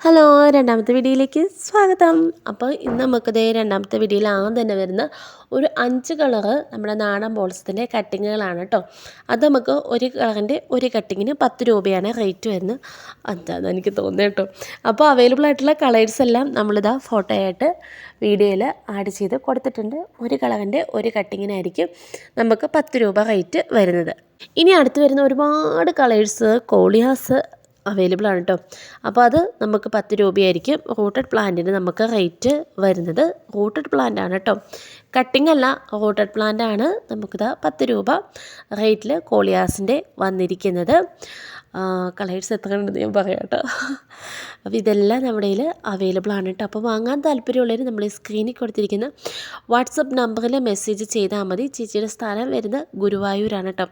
Hello രണ്ടാമത്തെ വീഡിയോയിലേക്ക് സ്വാഗതം. അപ്പോൾ ഇന്ന് നമുക്കിത് രണ്ടാമത്തെ വീഡിയോയിൽ ആദ്യം തന്നെ വരുന്ന ഒരു അഞ്ച് കളറ് നമ്മുടെ നാടൻ ബോൾസത്തിന്റെ കട്ടിങ്ങുകളാണ് കേട്ടോ അത് നമുക്ക് ഒരു കളറിന്റെ ഒരു കട്ടിങ്ങിന് പത്ത് രൂപയാണ് റേറ്റ് വരുന്നത്. അതാണ് എനിക്ക് തോന്നുന്നത് കേട്ടോ അപ്പോൾ അവൈലബിൾ ആയിട്ടുള്ള കളേഴ്സ് എല്ലാം നമ്മളിതാ ഫോട്ടോ ആയിട്ട് വീഡിയോയിൽ ആഡ് ചെയ്ത് കൊടുത്തിട്ടുണ്ട്. ഒരു കളറിന്റെ ഒരു കട്ടിങ്ങിനായിരിക്കും നമുക്ക് പത്ത് രൂപ റേറ്റ് വരുന്നത്. ഇനി അടുത്ത് വരുന്ന ഒരുപാട് കളേഴ്സ് കോളിയാസ് അവൈലബിൾ ആണ് കേട്ടോ അപ്പോൾ അത് നമുക്ക് പത്ത് രൂപയായിരിക്കും റൂട്ടഡ് പ്ലാന്റിന് നമുക്ക് റേറ്റ് വരുന്നത് റൂട്ടഡ് പ്ലാന്റ് ആണ് കേട്ടോ കട്ടിംഗ് അല്ല റൂട്ടഡ് പ്ലാന്റ് ആണ് നമുക്കിത് പത്ത് രൂപ റേറ്റിൽ കോളിയാസിന്റെ വന്നിരിക്കുന്നത്. കളേഴ്സ് എത്ര ഉണ്ടെന്ന് ഞാൻ പറയാം കേട്ടോ അപ്പോൾ ഇതെല്ലാം നമ്മുടെ കയ്യിൽ അവൈലബിൾ ആണ് കേട്ടോ അപ്പോൾ വാങ്ങാൻ താല്പര്യമുള്ളവർ നമ്മൾ ഈ സ്ക്രീനിൽ കൊടുത്തിരിക്കുന്ന വാട്സപ്പ് നമ്പറിൽ മെസ്സേജ് ചെയ്താൽ മതി. ചേച്ചിയുടെ സ്ഥലം വരുന്നത് ഗുരുവായൂരാണ് കേട്ടോ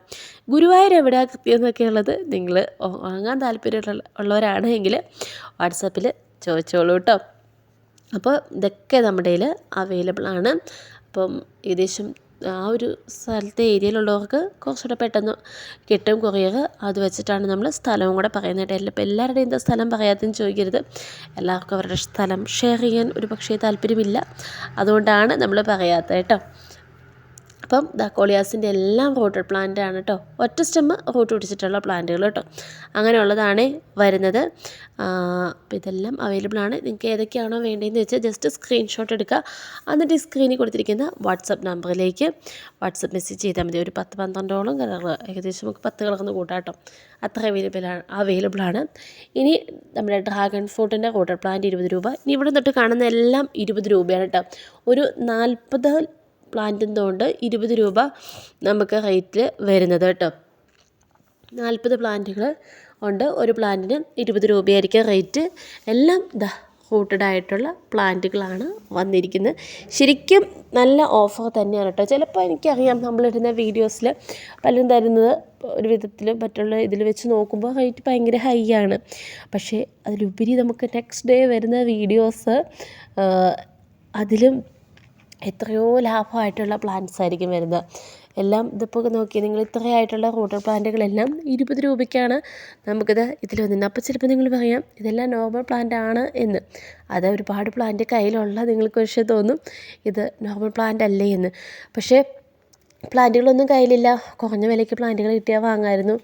ഗുരുവായൂർ എവിടെ കൃത്യമെന്നൊക്കെ ഉള്ളത് നിങ്ങൾ വാങ്ങാൻ താല്പര്യമുള്ള ഉള്ളവരാണെങ്കിൽ വാട്സപ്പിൽ ചോദിച്ചോളൂ കേട്ടോ അപ്പോൾ ഇതൊക്കെ നമ്മുടെ കയ്യിൽ അവൈലബിൾ ആണ്. അപ്പം ഏകദേശം ആ ഒരു സ്ഥലത്തെ ഏരിയയിലുള്ളവർക്ക് കുറച്ചുകൂടെ പെട്ടെന്ന് കിട്ടും കൊറിയർ. അത് വെച്ചിട്ടാണ് നമ്മൾ സ്ഥലവും കൂടെ പറയുന്നത്. എല്ലാ എല്ലാവരുടെയും എന്താ സ്ഥലം പറയാത്തതെന്ന് ചോദിക്കരുത്. എല്ലാവർക്കും അവരുടെ സ്ഥലം ഷെയർ ചെയ്യാൻ ഒരു പക്ഷേ താല്പര്യമില്ല. അതുകൊണ്ടാണ് നമ്മൾ പറയാത്തത് കേട്ടോ. അപ്പം ദാക്കോളിയാസിന്റെ എല്ലാം റൂട്ടഡ് പ്ലാന്റ് ആണ് കേട്ടോ ഒറ്റ സ്റ്റെമ്മ് റൂട്ട് പിടിച്ചിട്ടുള്ള പ്ലാന്റുകൾ കേട്ടോ അങ്ങനെയുള്ളതാണ് വരുന്നത്. അപ്പോൾ ഇതെല്ലാം അവൈലബിൾ ആണ്. നിങ്ങൾക്ക് ഏതൊക്കെയാണോ വേണ്ടതെന്ന് വെച്ചാൽ ജസ്റ്റ് സ്ക്രീൻഷോട്ട് എടുക്കുക. എന്നിട്ട് ഈ സ്ക്രീനിൽ കൊടുത്തിരിക്കുന്ന വാട്സപ്പ് നമ്പറിലേക്ക് വാട്സപ്പ് മെസ്സേജ് ചെയ്താൽ മതി. ഒരു പത്ത് പന്ത്രണ്ടോളം കളറുകൾ ഏകദേശം നമുക്ക് പത്ത് കളർന്ന് കൂട്ടാം കേട്ടോ അത്ര അവൈലബിൾ ആണ് ഇനി നമ്മുടെ ഡ്രാഗൺ ഫ്രൂട്ടിന്റെ റൂട്ടഡ് പ്ലാന്റ് ഇരുപത് രൂപ. ഇനി ഇവിടെ തൊട്ട് കാണുന്ന എല്ലാം ഇരുപത് രൂപയാണ് കേട്ടോ ഒരു നാൽപ്പത് പ്ലാന്റും കൊണ്ട് ഇരുപത് രൂപ നമുക്ക് റേറ്റിൽ വരുന്നത് കേട്ടോ. നാൽപ്പത് പ്ലാന്റുകൾ ഉണ്ട്. ഒരു പ്ലാന്റിന് ഇരുപത് രൂപയായിരിക്കും റേറ്റ് എല്ലാം ഇതാ റൂട്ടഡ് ആയിട്ടുള്ള പ്ലാന്റുകളാണ് വന്നിരിക്കുന്നത്. ശരിക്കും നല്ല ഓഫർ തന്നെയാണ് കേട്ടോ. ചിലപ്പോൾ എനിക്കറിയാം നമ്മളിടുന്ന വീഡിയോസിൽ പലരും തരുന്നത് ഒരു വിധത്തിൽ മറ്റുള്ള ഇതിൽ വെച്ച് നോക്കുമ്പോൾ റേറ്റ് ഭയങ്കര ഹൈ ആണ്. പക്ഷേ അതിലുപരി നമുക്ക് നെക്സ്റ്റ് ഡേ വരുന്ന വീഡിയോസ് അതിലും എത്രയോ ലാഭമായിട്ടുള്ള പ്ലാന്റ്സ് ആയിരിക്കും വരുന്നത്. എല്ലാം ഇതിപ്പോൾ നോക്കി നിങ്ങൾ ഇത്രയായിട്ടുള്ള റൂട്ടർ പ്ലാന്റുകളെല്ലാം ഇരുപത് രൂപയ്ക്കാണ് നമുക്കിത് ഇതിൽ വന്നിരുന്നത്. അപ്പോൾ ചിലപ്പോൾ നിങ്ങൾ പറയാം ഇതെല്ലാം നോർമൽ പ്ലാന്റ് ആണ് എന്ന്. അത് ഒരുപാട് പ്ലാന്റ് കയ്യിലുള്ള നിങ്ങൾക്ക് പക്ഷേ തോന്നും ഇത് നോർമൽ പ്ലാന്റ് അല്ലേ എന്ന്. പക്ഷേ പ്ലാന്റുകളൊന്നും കയ്യിലില്ല. കുറഞ്ഞ വിലയ്ക്ക് പ്ലാന്റുകൾ കിട്ടിയാൽ വാങ്ങാമായിരുന്നു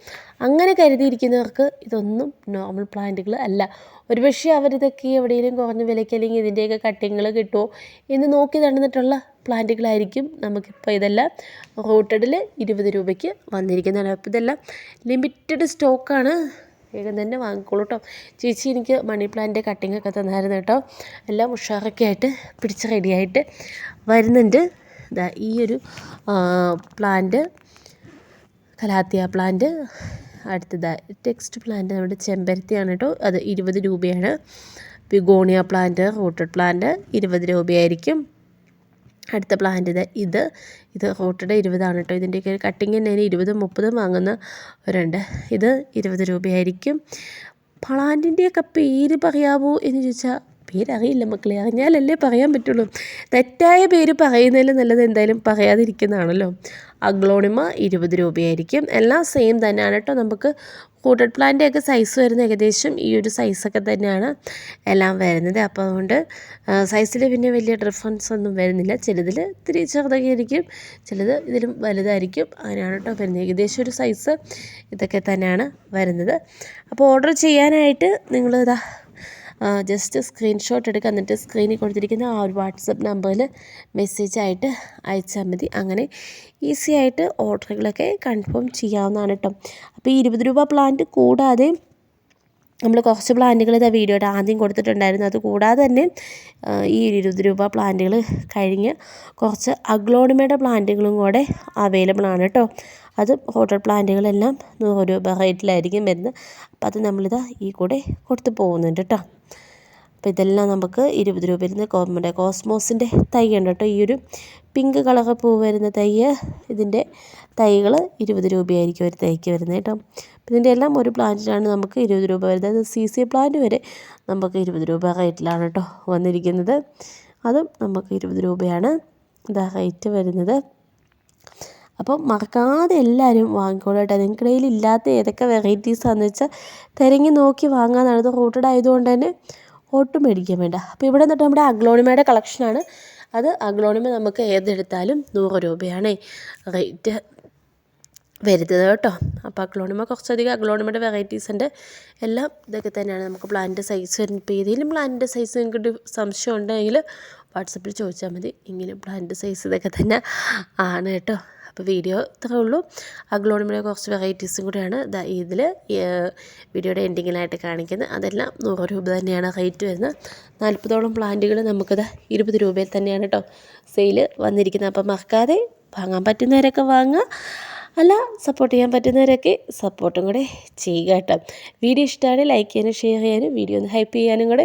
അങ്ങനെ കരുതിയിരിക്കുന്നവർക്ക് ഇതൊന്നും നോർമൽ പ്ലാന്റുകൾ അല്ല. ഒരുപക്ഷെ അവരിതൊക്കെ എവിടെയെങ്കിലും കുറഞ്ഞ വിലയ്ക്ക് അല്ലെങ്കിൽ ഇതിന്റെയൊക്കെ കട്ടിങ്ങൾ കിട്ടുമോ എന്ന് നോക്കി നടന്നിട്ടുള്ള പ്ലാന്റുകളായിരിക്കും നമുക്കിപ്പോൾ ഇതെല്ലാം റൂട്ടഡിൽ ഇരുപത് രൂപയ്ക്ക് വന്നിരിക്കുന്നതാണ്. അപ്പോൾ ഇതെല്ലാം ലിമിറ്റഡ് സ്റ്റോക്കാണ് വേഗം തന്നെ വാങ്ങിക്കോളൂ കേട്ടോ ചേച്ചി എനിക്ക് മണി പ്ലാന്റ് കട്ടിങ്ങൊക്കെ തന്നായിരുന്നു കേട്ടോ എല്ലാം ഉഷാറൊക്കെ ആയിട്ട് പിടിച്ച് റെഡിയായിട്ട് വരുന്നുണ്ട്. ഈ ഒരു പ്ലാന്റ് കലാത്തിയ പ്ലാന്റ് അടുത്തത് ടെക്സ്റ്റ് പ്ലാന്റ് നമ്മുടെ ചെമ്പരത്തിയാണ് കേട്ടോ. അത് ഇരുപത് രൂപയാണ്. പിഗോണിയ പ്ലാന്റ് റോട്ടഡ് പ്ലാന്റ് ഇരുപത് രൂപയായിരിക്കും. അടുത്ത പ്ലാന്റ് ഇത് ഇത്. ഇത് റോട്ടഡ് ഇരുപതാണ് കേട്ടോ. ഇതിന്റെയൊക്കെ ഒരു കട്ടിങ് തന്നെ. ഇരുപതും മുപ്പതും വാങ്ങുന്നവരുണ്ട് ഇത് ഇരുപത് രൂപയായിരിക്കും. പ്ലാന്റിന്റെയൊക്കെ പേര് പറയാമോ എന്ന് ചോദിച്ചാൽ പേരറിയില്ല മക്കളെ. അറിഞ്ഞാലല്ലേ പറയാൻ പറ്റുള്ളൂ. തെറ്റായ പേര് പറയുന്നതിൽ നല്ലത് എന്തായാലും പറയാതിരിക്കുന്നതാണല്ലോ. അഗ്ലോണിമ ഇരുപത് രൂപയായിരിക്കും. എല്ലാം സെയിം തന്നെയാണ് കേട്ടോ. നമുക്ക് കൂട്ടഡ് പ്ലാന്റ് ഒക്കെ സൈസ് വരുന്ന ഏകദേശം ഈ ഒരു സൈസൊക്കെ തന്നെയാണ് എല്ലാം വരുന്നത്. അപ്പോൾ അതുകൊണ്ട് സൈസിൽ പിന്നെ വലിയ ഡിഫറൻസ് ഒന്നും വരുന്നില്ല. ചിലതിൽ ഇത്തിരി ചെറുതൊക്കെ ആയിരിക്കും ചിലത് ഇതിലും വലുതായിരിക്കും. അങ്ങനെയാണ് കേട്ടോ വരുന്നത്. ഏകദേശം ഒരു സൈസ് ഇതൊക്കെ തന്നെയാണ് വരുന്നത്. അപ്പോൾ ഓർഡർ ചെയ്യാനായിട്ട് നിങ്ങൾ ഇതാ ജസ്റ്റ് സ്ക്രീൻഷോട്ട് എടുക്കുക എന്നിട്ട് സ്ക്രീനിൽ കൊടുത്തിരിക്കുന്ന ആ ഒരു വാട്സപ്പ് നമ്പറിൽ മെസ്സേജ് ആയിട്ട് അയച്ചാൽ മതി. അങ്ങനെ ഈസി ആയിട്ട് ഓർഡറുകളൊക്കെ കൺഫേം ചെയ്യാവുന്നതാണ് കേട്ടോ അപ്പോൾ ഈ ഇരുപത് രൂപ പ്ലാന്റ് കൂടാതെ നമ്മൾ കുറച്ച് പ്ലാന്റുകൾ ഇതാ വീഡിയോയുടെ ആദ്യം കൊടുത്തിട്ടുണ്ടായിരുന്നു. അതുകൂടാതെ തന്നെ ഈ ഇരുപത് രൂപ പ്ലാന്റുകൾ കഴിഞ്ഞ് കുറച്ച് അഗ്ലോണിമയുടെ പ്ലാന്റുകളും കൂടെ അവൈലബിൾ ആണ് കേട്ടോ അത് ഹോട്ടൽ പ്ലാന്റുകളെല്ലാം നൂറ് രൂപ റേറ്റിലായിരിക്കും വരുന്നത്. അപ്പോൾ അത് നമ്മളിതാ ഈ കൂടെ കൊടുത്തു പോകുന്നുണ്ട് കേട്ടോ അപ്പോൾ ഇതെല്ലാം നമുക്ക് ഇരുപത് രൂപ വരുന്ന നമ്മുടെ കോസ്മോസിന്റെ തൈ ഉണ്ട് കേട്ടോ? ഈ ഒരു പിങ്ക് കളർ പൂ വരുന്ന തൈ ഇതിന്റെ തൈകൾ ഇരുപത് രൂപയായിരിക്കും ഒരു തൈക്ക് വരുന്നത് കേട്ടോ. ഇതിന്റെ എല്ലാം ഒരു പ്ലാന്റിനാണ് നമുക്ക് ഇരുപത് രൂപ വരുന്നത്. അത് സി സി പ്ലാന്റ് വരെ നമുക്ക് ഇരുപത് രൂപ റേറ്റിലാണ് കേട്ടോ വന്നിരിക്കുന്നത്. അതും നമുക്ക് ഇരുപത് രൂപയാണ് ഇതാ റേറ്റ് വരുന്നത്. അപ്പം മറക്കാതെ എല്ലാവരും വാങ്ങിക്കോളൂ കേട്ടോ. നിങ്ങൾക്ക് കയ്യിൽ ഇല്ലാത്ത ഏതൊക്കെ വെറൈറ്റീസാണെന്ന് വെച്ചാൽ തിരങ്ങി നോക്കി വാങ്ങാനാണ്. ഇത് റൂട്ടഡ് ആയതുകൊണ്ട് തന്നെ ഒട്ടും മേടിക്കാൻ വേണ്ട. അപ്പോൾ ഇവിടെ നിന്നിട്ട് നമ്മുടെ അഗ്ലോണിമയുടെ കളക്ഷനാണ്. അത് അഗ്ലോണിമ നമുക്ക് ഏതെടുത്താലും നൂറ് രൂപയാണ്. റേറ്റ് വരുന്നത് കേട്ടോ. അപ്പോൾ അഗ്ലോണിമ കുറച്ചധികം അഗ്ലോണിമയുടെ വെറൈറ്റീസ് ഉണ്ട്. എല്ലാം ഇതൊക്കെ തന്നെയാണ്. നമുക്ക് പ്ലാന്റ് സൈസ് ഇപ്പോൾ ഏതെങ്കിലും പ്ലാന്റിന്റെ സൈസ് നിങ്ങൾക്ക് സംശയം ഉണ്ടെങ്കിൽ വാട്സപ്പിൽ ചോദിച്ചാൽ മതി. ഇങ്ങനെ പ്ലാന്റ് സൈസ് ഇതൊക്കെ തന്നെ ആണ് കേട്ടോ. അപ്പോൾ വീഡിയോ ഇത്രേ ഉള്ളൂ. അഗ്ലോണിമയുടെ കുറച്ച് വെറൈറ്റീസും കൂടെയാണ് ഇതിൽ വീഡിയോയുടെ എൻഡിങ്ങിലായിട്ട് കാണിക്കുന്നത്. അതെല്ലാം നൂറ് രൂപ തന്നെയാണ് റേറ്റ് വരുന്നത്. നാൽപ്പതോളം പ്ലാന്റുകൾ നമുക്കത് ഇരുപത് രൂപയിൽ തന്നെയാണ് കേട്ടോ സെയിൽ വന്നിരിക്കുന്നത്. അപ്പം മറക്കാതെ വാങ്ങാൻ പറ്റുന്നവരൊക്കെ വാങ്ങുക. അല്ല സപ്പോർട്ട് ചെയ്യാൻ പറ്റുന്നവരൊക്കെ സപ്പോർട്ടും കൂടെ ചെയ്യുക കേട്ടോ. വീഡിയോ ഇഷ്ടമാണ് ലൈക്ക് ചെയ്യാനും ഷെയർ ചെയ്യാനും വീഡിയോ ഒന്ന് ഹൈപ്പ് ചെയ്യാനും കൂടെ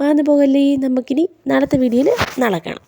മറന്നു പോകല്ലേ. നമുക്കിനി നാളത്തെ വീഡിയോയിൽ നാളെ കാണാം.